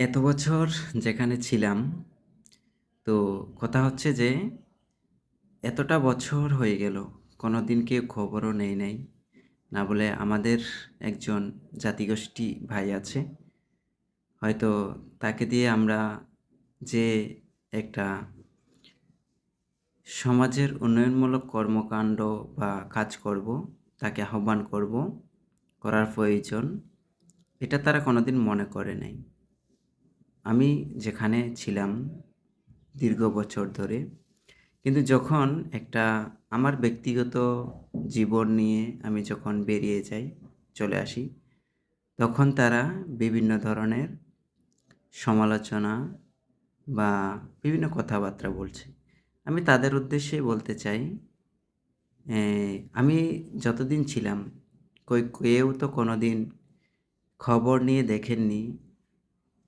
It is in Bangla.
এত বছর যেখানে ছিলাম, তো কথা হচ্ছে যে এতটা বছর হয়ে গেল, কোনো দিন কেউ খবরও নেয় নাই। না বলে আমাদের একজন জাতিগোষ্ঠী ভাই আছে। হয়তো তাকে দিয়ে আমরা যে একটা সমাজের উন্নয়নমূলক কর্মকাণ্ড বা কাজ করব, তাকে আহ্বান করব, করার প্রয়োজন, এটা তারা কোনোদিন মনে করে নাই। আমি যেখানে ছিলাম দীর্ঘ বছর ধরে, কিন্তু যখন একটা আমার ব্যক্তিগত জীবন নিয়ে আমি যখন বেরিয়ে যাই, চলে আসি, তখন তারা বিভিন্ন ধরনের সমালোচনা বা বিভিন্ন কথাবার্তা বলছে। আমি তাদের উদ্দেশ্যে বলতে চাই, আমি যতদিন ছিলাম, কেউ তো কোনোদিন খবর নিয়ে দেখেননি